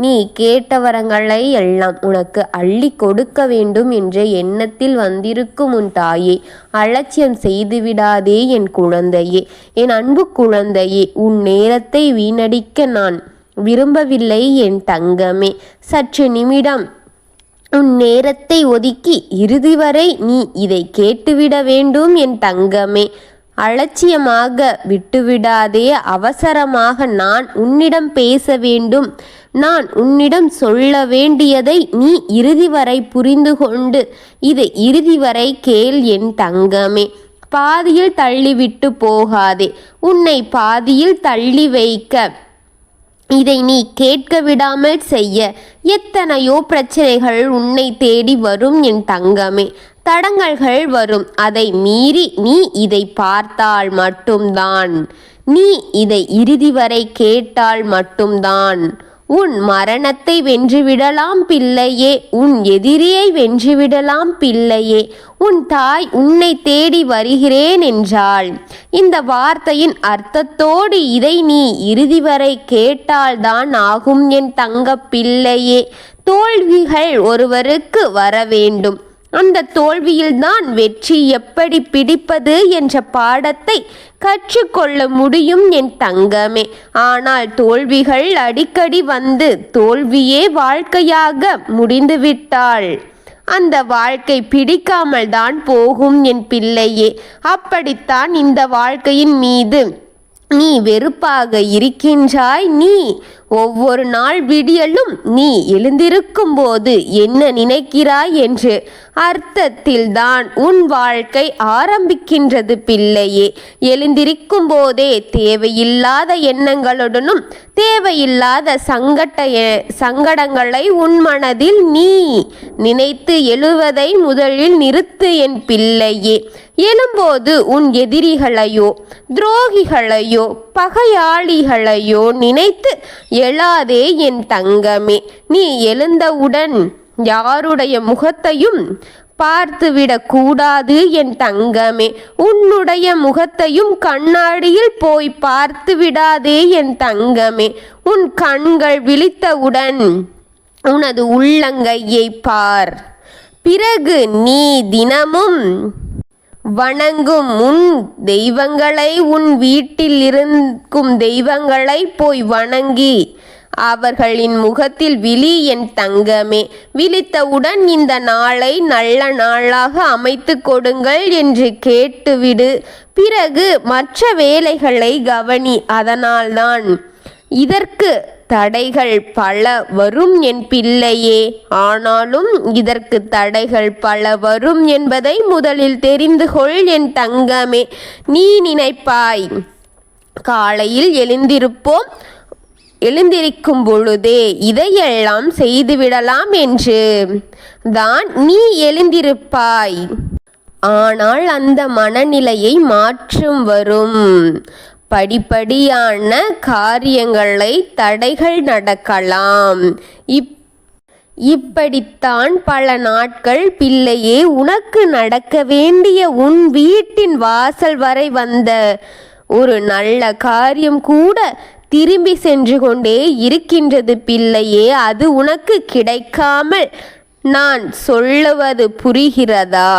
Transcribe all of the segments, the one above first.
நீ கேட்ட வரங்களை எல்லாம் உனக்கு அள்ளி கொடுக்க வேண்டும் என்ற எண்ணத்தில் வந்திருக்கும் உன் தாயே அலட்சியம் செய்துவிடாதே என் குழந்தையே. என் அன்பு குழந்தையே உன் நேரத்தை வீணடிக்க நான் விரும்பவில்லை என் தங்கமே. சற்று நிமிடம் உன் நேரத்தை ஒதுக்கி இறுதி வரை நீ இதை கேட்டுவிட வேண்டும் என் தங்கமே. அலட்சியமாக விட்டுவிடாதே அவசரமாக நான் உன்னிடம் பேச வேண்டும். நான் உன்னிடம் சொல்ல வேண்டியதை நீ இறுதி வரை புரிந்து கொண்டு இது இறுதி வரை கேள் என் தங்கமே. பாதியில் தள்ளிவிட்டு போகாதே உன்னை பாதியில் தள்ளி வைக்க. இதை நீ கேட்க விடாமல் செய்ய. எத்தனையோ பிரச்சனைகள் உன்னை தேடி வரும் என் தங்கமே. தடங்கல்கள் வரும் அதை மீறி நீ இதை பார்த்தால் மட்டும்தான். நீ இதை இறுதி வரை கேட்டால் மட்டும்தான். உன் மரணத்தை வென்றுவிடலாம் பிள்ளையே உன் எதிரியை வென்றுவிடலாம் பிள்ளையே. உன் தாய் உன்னை தேடி வருகிறேன் என்றாள். இந்த வார்த்தையின் அர்த்தத்தோடு இதை நீ இறுதி வரை கேட்டால்தான் ஆகும் என் தங்க பிள்ளையே. தோல்விகள் ஒருவருக்கு வர வேண்டும் அந்த தோல்வியில்தான் வெற்றி எப்படி பிடிப்பது என்ற பாடத்தை கற்றுக்கொள்ள முடியும் என் தங்கமே. ஆனால் தோல்விகள் அடிக்கடி வந்து தோல்வியே வாழ்க்கையாக முடிந்துவிட்டாள். அந்த வாழ்க்கை பிடிக்காமல் தான் போகும் என் பிள்ளையே. அப்படித்தான் இந்த வாழ்க்கையின் மீது நீ வெறுப்பாக இருக்கின்றாய் நீ ஒவ்வொரு நாள் விடியலும் நீ எழுந்திருக்கும் போது என்ன நினைக்கிறாய் என்று அர்த்தத்தில்தான் உன் வாழ்க்கை ஆரம்பிக்கின்றது பிள்ளையே. எழுந்திருக்கும் போதே தேவையில்லாத எண்ணங்களுடனும் தேவையில்லாத சங்கட்ட சங்கடங்களை உன் மனதில் நீ நினைத்து எழுவதை முதலில் நிறுத்து என் பிள்ளையே. எழும்போது உன் எதிரிகளையோ துரோகிகளையோ பகையாளிகளையோ நினைத்து எழாதே என் தங்கமே. நீ எழுந்தவுடன் யாருடைய முகத்தையும் பார்த்துவிடக் கூடாது என் தங்கமே. உன்னுடைய முகத்தையும் கண்ணாடியில் போய் பார்த்து விடாதே என் தங்கமே. உன் கண்கள் விழித்தவுடன் உனது உள்ளங்கையை பார். பிறகு நீ தினமும் வணங்கும் உன் தெய்வங்களை உன் வீட்டில் இருக்கும் தெய்வங்களை போய் வணங்கி அவர்களின் முகத்தில் விழி என் தங்கமே. விழித்தவுடன் இந்த நாளை நல்ல நாளாக அமைத்து கொடுங்கள் என்று கேட்டுவிடு. பிறகு மற்ற வேலைகளை கவனி. அதனால்தான் இதற்கு தடைகள் பல வரும் என் பிள்ளையே. ஆனாலும் இதற்கு தடைகள் பல வரும் என்பதை முதலில் தெரிந்து கொள் என் தங்கமே. நீ நினைப்பாய். காலையில் எழுந்திருப்போம். எழுந்திருக்கும் பொழுதே இதையெல்லாம் செய்துவிடலாம் என்று. தான் நீ எழுந்திருப்பாய். ஆனால் அந்த மனநிலையை மாற்றும் வரும். படிப்படியான காரியங்களை தடைகள் நடக்கலாம். இப் இப்படித்தான் பல நாட்கள் பிள்ளையே உனக்கு நடக்க வேண்டிய உன் வீட்டின் வாசல் வரை வந்த ஒரு நல்ல காரியம் கூட திரும்பி சென்று கொண்டே இருக்கின்றது பிள்ளையே அது உனக்கு கிடைக்காமல் நான் சொல்லுவது புரிகிறதா?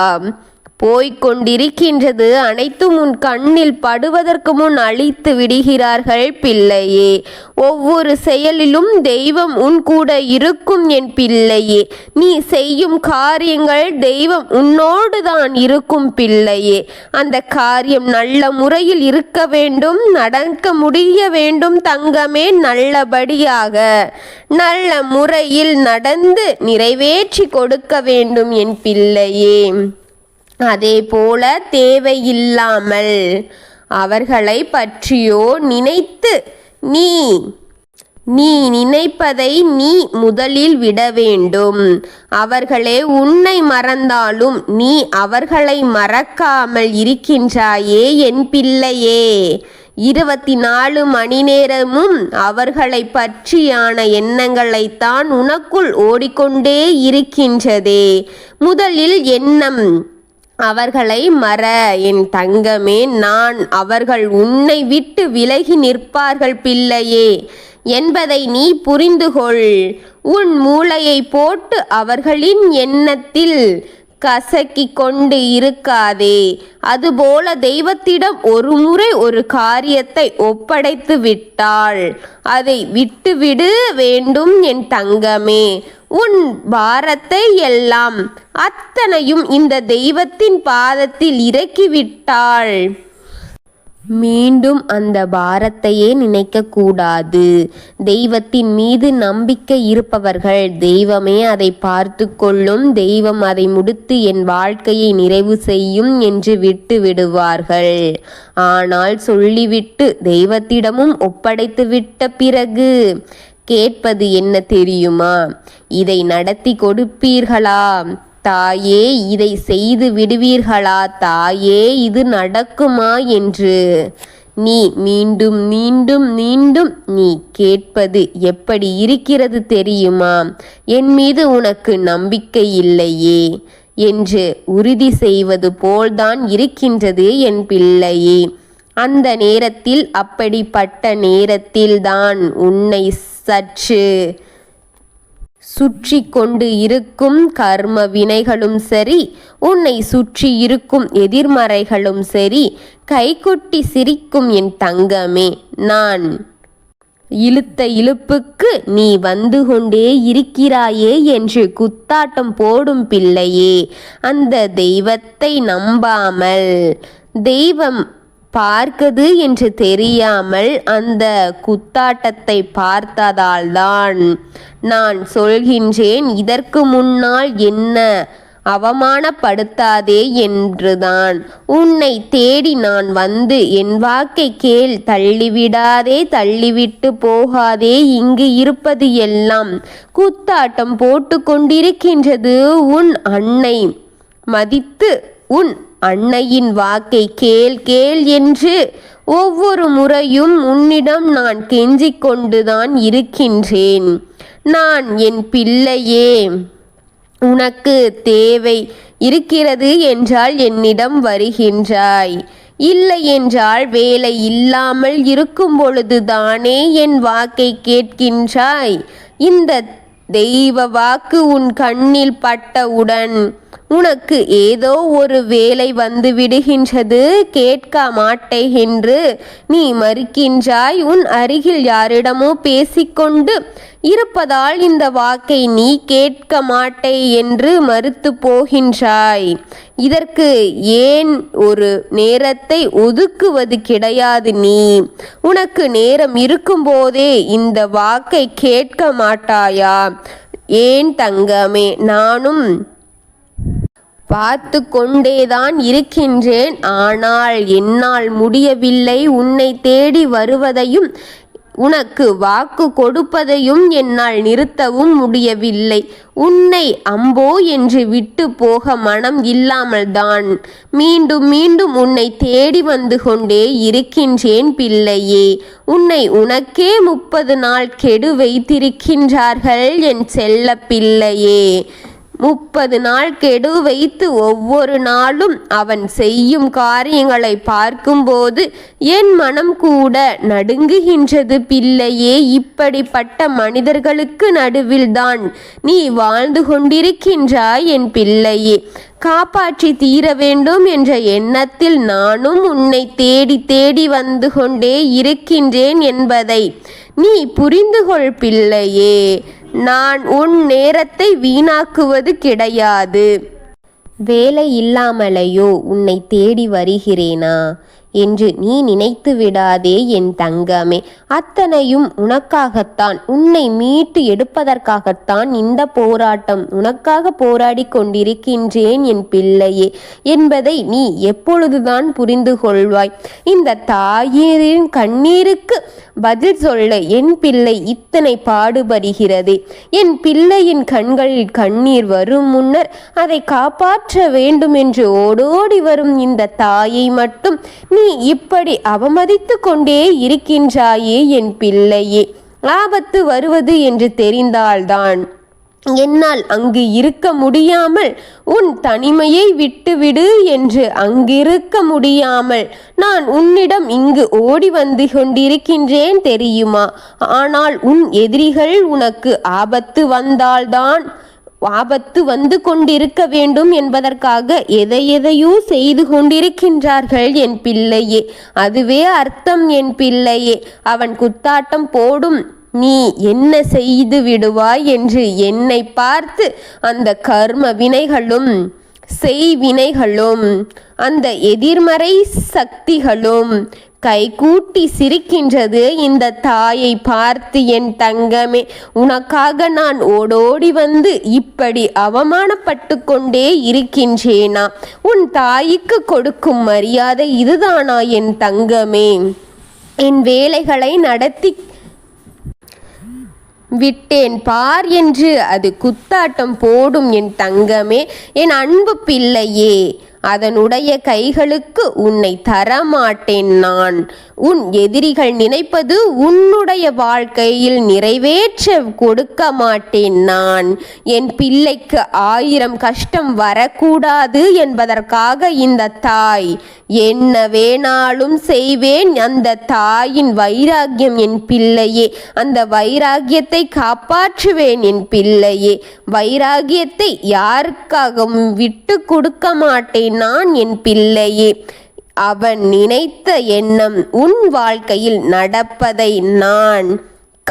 போய்கொண்டிருக்கின்றது அனைத்தும் உன் கண்ணில் படுவதற்கு முன் அழித்து விடுகிறார்கள் பிள்ளையே. ஒவ்வொரு செயலிலும் தெய்வம் உன் கூட இருக்கும் என் பிள்ளையே. நீ செய்யும் காரியங்கள் தெய்வம் உன்னோடு தான் இருக்கும் பிள்ளையே. அந்த காரியம் நல்ல முறையில் இருக்க வேண்டும் நடக்க முடிய வேண்டும் தங்கமே நல்லபடியாக. நல்ல முறையில் நடந்து நிறைவேற்றி கொடுக்க வேண்டும் என் பிள்ளையே. அதே போல தேவையில்லாமல் அவர்களை பற்றியோ நினைத்து நீ நீ நினைப்பதை நீ முதலில் விட வேண்டும். அவர்களே உன்னை மறந்தாலும் நீ அவர்களை மறக்காமல் இருக்கின்றாயே என் பிள்ளையே. இருபத்தி நாலு மணி நேரமும் அவர்களை பற்றியான எண்ணங்களைத்தான் உனக்குள் ஓடிக்கொண்டே இருக்கின்றதே. முதலில் எண்ணம் அவர்களை மற என் தங்கமே நான் அவர்கள் உன்னை விட்டு விலகி நிற்பார்கள் பிள்ளையே என்பதை நீ புரிந்து கொள் உன் மூளையை போட்டு அவர்களின் எண்ணத்தில் கசக்கி கொண்டு இருக்காதே. அதுபோல தெய்வத்திடம் ஒரு முறை ஒரு காரியத்தை ஒப்படைத்து விட்டாள். அதை விட்டுவிடு வேண்டும் என் தங்கமே. உன் பாரத்தை எல்லாம் அத்தனையும் இந்த தெய்வத்தின் பாதத்தில் இறக்கிவிட்டாள். மீண்டும் அந்த பாரத்தையே நினைக்க கூடாது தெய்வத்தின் மீது நம்பிக்கை இருப்பவர்கள் தெய்வமே அதை பார்த்து கொள்ளும் தெய்வம் அதை முடித்து என் வாழ்க்கையை நிறைவு செய்யும் என்று விட்டு விடுவார்கள். ஆனால் சொல்லிவிட்டு தெய்வத்திடமும் ஒப்படைத்து விட்ட பிறகு கேட்பது என்ன தெரியுமா? இதை நடத்தி கொடுப்பீர்களா? தாயே இதை செய்து விடுவீர்களா? தாயே இது நடக்குமா என்று. நீ மீண்டும் மீண்டும் மீண்டும் நீ கேட்பது எப்படி இருக்கிறது தெரியுமா? என் மீது உனக்கு நம்பிக்கை இல்லையே என்று உறுதி செய்வது போல்தான் இருக்கின்றது என் பிள்ளையே. அந்த நேரத்தில் அப்படிப்பட்ட நேரத்தில்தான் உன்னை சற்று சுற்றி கொண்டு இருக்கும் கர்ம வினைகளும் சரி உன்னை சுற்றி இருக்கும் எதிர்மறைகளும் சரி கைகொட்டி சிரிக்கும் என் தங்கமே நான் இழுத்த இழுப்புக்கு நீ வந்து கொண்டே இருக்கிறாயே என்று குத்தாட்டம் போடும் பிள்ளையே அந்த தெய்வத்தை நம்பாமல் தெய்வம் பார்க்குது என்று தெரியாமல் அந்த குத்தாட்டத்தை பார்த்ததால்தான் நான் சொல்கின்றேன் இதற்கு முன்னால் என்ன அவமானப்படுத்தாதே என்றுதான். உன்னை தேடி நான் வந்து என் வாக்கை கேள் தள்ளிவிடாதே தள்ளிவிட்டு போகாதே இங்கு இருப்பது எல்லாம் குத்தாட்டம் போட்டு கொண்டிருக்கின்றது. உன் அன்னை மதித்து உன் அன்னையின் வாக்கை கேள் கேள் என்று ஒவ்வொரு முறையும் உன்னிடம் நான் கெஞ்சிக் கொண்டுதான் இருக்கின்றேன். நான் என் பிள்ளையே உனக்கு தேவை இருக்கிறது என்றால் என்னிடம் வருகின்றாய். இல்லை என்றால் வேலை இல்லாமல் இருக்கும் பொழுதுதானே என் வாக்கை கேட்கின்றாய். இந்த தெய்வ வாக்கு உன் கண்ணில் பட்டவுடன் உனக்கு ஏதோ ஒரு வேலை வந்து விடுகின்றது கேட்க மாட்டே என்று நீ மறுக்கின்றாய் உன் அருகில் யாரிடமோ பேசிக்கொண்டு இருப்பதால் இந்த வாக்கை நீ கேட்க மாட்டே என்று மறுத்து போகின்றாய். இதற்கு ஏன் ஒரு நேரத்தை ஒதுக்குவது கிடையாது நீ? உனக்கு நேரம் இருக்கும்போதே இந்த வாக்கை கேட்க மாட்டாயா? ஏன் தங்கமே நானும் பார்த்து கொண்டேதான் இருக்கின்றேன். ஆனால் என்னால் முடியவில்லை. உன்னை தேடி வருவதையும் உனக்கு வாக்கு கொடுப்பதையும் என்னால் நிறுத்தவும் முடியவில்லை. உன்னை அம்போ என்று விட்டு போக மனம் இல்லாமல்தான் மீண்டும் மீண்டும் உன்னை தேடி வந்து கொண்டே இருக்கின்றேன் பிள்ளையே. உன்னை உனக்கே முப்பது நாள் கெடு வைத்திருக்கின்றார்கள் என் செல்ல பிள்ளையே. முப்பது நாள் கெடு வைத்து ஒவ்வொரு நாளும் அவன் செய்யும் காரியங்களை பார்க்கும்போது என் மனம் கூட நடுங்குகின்றது. பிள்ளையே இப்படிப்பட்ட மனிதர்களுக்கு நடுவில்தான் நீ வாழ்ந்து கொண்டிருக்கின்றாய் என் பிள்ளையே. காப்பாற்றி தீர வேண்டும் என்ற எண்ணத்தில் நானும் உன்னை தேடி தேடி வந்து கொண்டே இருக்கின்றேன் என்பதை நீ புரிந்து கொள் பிள்ளையே. நான் உன் நேரத்தை வீணாக்குவது கிடையாது. வேலை இல்லாமலையோ உன்னை தேடி வருகிறேனா? என்று நீ நினைத்து விடாதே என் தங்கமே. அத்தனையும் உனக்காகத்தான் உன்னை மீட்டு எடுப்பதற்காகத்தான் இந்த போராட்டம் உனக்காக போராடி கொண்டிருக்கின்றேன் என் பிள்ளையே என்பதை நீ எப்பொழுதுதான் புரிந்து கொள்வாய். இந்த தாயிரின் கண்ணீருக்கு பதில் சொல்ல என் பிள்ளை இத்தனை பாடுபடுகிறது. என் பிள்ளையின் கண்களில் கண்ணீர் வரும் முன்னர் அதை காப்பாற்ற வேண்டும் என்று ஓடோடி வரும் இந்த தாயை மட்டும் நீ நீ இப்படி அவமதித்து கொண்டே இருக்கின்றாயே என் பிள்ளையே. ஆபத்து வருவது என்று தெரிந்தால்தான். என்னால் அங்கு இருக்க முடியாமல் உன் தனிமையை விட்டுவிடு என்று அங்கிருக்க முடியாமல் நான் உன்னிடம் இங்கு ஓடி வந்து கொண்டிருக்கின்றேன் தெரியுமா? ஆனால் உன் எதிரிகள் உனக்கு ஆபத்து வந்தால்தான். ஆபத்து வந்து கொண்டிருக்க வேண்டும் என்பதற்காக எதை எதையோ செய்து கொண்டிருக்கின்றார்கள் என் பிள்ளையே. அதுவே அர்த்தம் என் பிள்ளையே. அவன் குத்தாட்டம் போடும். நீ என்ன செய்து விடுவாய் என்று என்னை பார்த்து அந்த கர்ம வினைகளும் செய்வினைகளும் அந்த எதிர்மறை சக்திகளும் கைகூட்டி சிரிக்கின்றது. இந்த தாயை பார்த்து என் தங்கமே உனக்காக நான் ஓடோடி வந்து இப்படி அவமானப்பட்டு கொண்டே இருக்கின்றேனா? உன் தாய்க்கு கொடுக்கும் மரியாதை இதுதானா என் தங்கமே? என் வேலைகளை நடத்தி விட்டேன் பார் என்று அது குத்தாட்டம் போடும் என் தங்கமே என் அன்பு பிள்ளையே. அதனுடைய கைகளுக்கு உன்னை தரமாட்டேன் நான். உன் எதிரிகள் நினைப்பது உன்னுடைய வாழ்க்கையில் நிறைவேற்ற கொடுக்க மாட்டேன் நான். என் பிள்ளைக்கு ஆயிரம் கஷ்டம் வரக்கூடாது என்பதற்காக இந்த தாய் என்ன வேணாலும் செய்வேன் அந்த தாயின் வைராக்கியம் என் பிள்ளையே. அந்த வைராகியத்தை காப்பாற்றுவேன் என் பிள்ளையே. வைராகியத்தை யாருக்காகவும் விட்டு கொடுக்க மாட்டேன் நான் என் பிள்ளையே. அவன் நினைத்த எண்ணம் உன் வாழ்க்கையில் நடப்பதை நான்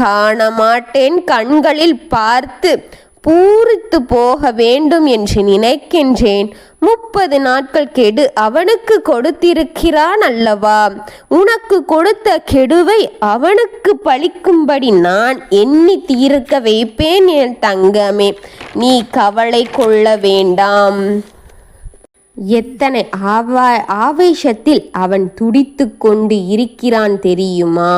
காணமாட்டேன். கண்களில் பார்த்து பூரித்து போக வேண்டும் என்று நினைக்கின்றேன். முப்பது நாட்கள் கெடு அவனுக்கு கொடுத்திருக்கிறான் அல்லவா? உனக்கு கொடுத்த கெடுவை அவனுக்கு பழிக்கும்படி நான் எண்ணி தீர்க்க வைப்பேன் என் தங்கமே. நீ கவலை கொள்ள வேண்டாம். எத்தனை ஆவா ஆவேசத்தில் அவன் துடித்து கொண்டு இருக்கிறான் தெரியுமா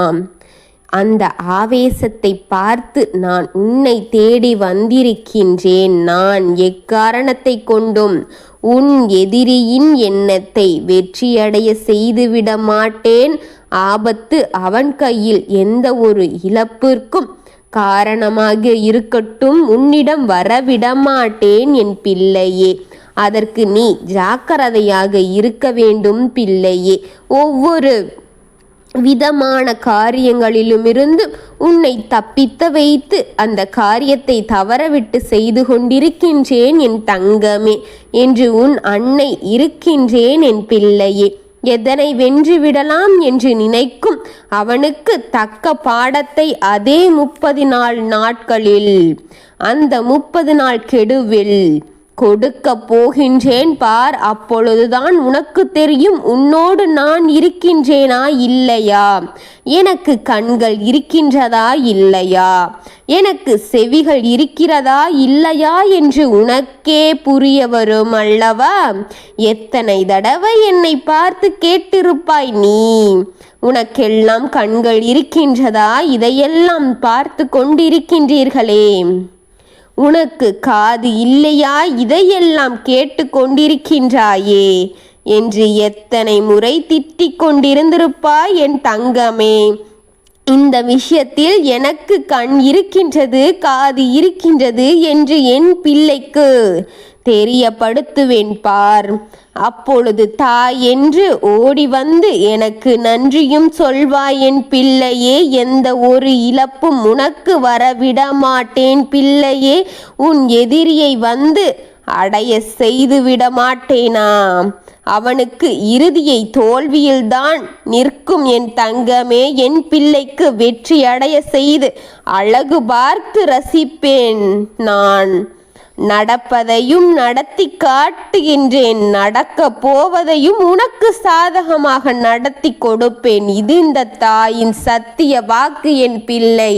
அந்த ஆவேசத்தை பார்த்து நான் உன்னை தேடி வந்திருக்கின்றேன். நான் எக்காரணத்தை கொண்டும் உன் எதிரியின் எண்ணத்தை வெற்றியடைய செய்துவிட மாட்டேன். ஆபத்து அவன் கையில் எந்த ஒரு இழப்பிற்கும் காரணமாக இருக்கட்டும். உன்னிடம் வரவிடமாட்டேன் என் பிள்ளையே. அதற்கு நீ ஜாக்கிரதையாக இருக்க வேண்டும் பிள்ளையே. ஒவ்வொரு விதமான காரியங்களிலுமிருந்து உன்னை தப்பித்த வைத்து அந்த காரியத்தை தவறவிட்டு செய்து கொண்டிருக்கின்றேன் என் தங்கமே என்று உன் அன்னை இருக்கின்றேன் என் பிள்ளையே. எதனை வென்று விடலாம் என்று நினைக்கும் அவனுக்கு தக்க பாடத்தை அதே முப்பது நாள் நாட்களில் அந்த முப்பது நாள் கெடுவில் கொடுக்க போகின்றேன் பார் அப்பொழுதுதான் உனக்கு தெரியும் உன்னோடு நான் இருக்கின்றேனா இல்லையா? எனக்கு கண்கள் இருக்கின்றதா இல்லையா? எனக்கு செவிகள் இருக்கிறதா இல்லையா என்று உனக்கே புரிய வரும் அல்லவா? எத்தனை தடவை என்னை பார்த்து கேட்டிருப்பாய் நீ? உனக்கெல்லாம் கண்கள் இருக்கின்றதா? இதையெல்லாம் பார்த்து கொண்டிருக்கின்றீர்களே. உனக்கு காது இல்லையா? இதையெல்லாம் கேட்டு கொண்டிருக்கின்றாயே என்று எத்தனை முறை திட்டிக் கொண்டிருந்திருப்பாய் என் தங்கமே. இந்த விஷயத்தில் எனக்கு கண் இருக்கின்றது காது இருக்கின்றது என்று என் பிள்ளைக்கு. தெரியப்படுத்துவேன் பார். அப்பொழுது தாய் என்று ஓடி வந்து எனக்கு நன்றியும் சொல்வாய் என் பிள்ளையே எந்த ஒரு இழப்பும் உனக்கு வரவிட மாட்டேன் பிள்ளையே உன் எதிரியை வந்து அடைய செய்து விடமாட்டேனா? அவனுக்கு இறுதியை தோல்வியில்தான் நிற்கும் என் தங்கமே என் பிள்ளைக்கு வெற்றி அடைய செய்து அழகு பார்த்து ரசிப்பேன் நான். நடப்பதையும் நடத்தி காட்டுகின்றேன். நடக்க போவதையும் உனக்கு சாதகமாக நடத்தி கொடுப்பேன். இது இந்த தாயின் சத்திய வாக்கு என் பிள்ளை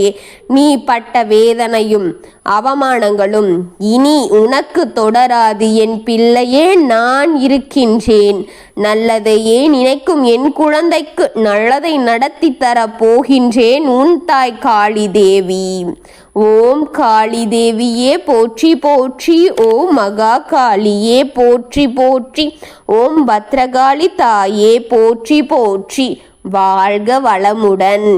நீ பட்ட வேதனையும் அவமானங்களும் இனி உனக்கு தொடராது என் பிள்ளையே. நான் இருக்கின்றேன். நல்லதையே நினைக்கும் என் குழந்தைக்கு நல்லதை நடத்தி தர போகின்றேன். உன் தாய் காளி தேவி ஓம் காளி தேவியே போற்றி போற்றி ஓம் மகா காளியே போற்றி போற்றி ஓம் பத்ரகாளி தாயே போற்றி போற்றி வாழ்க வளமுடன்.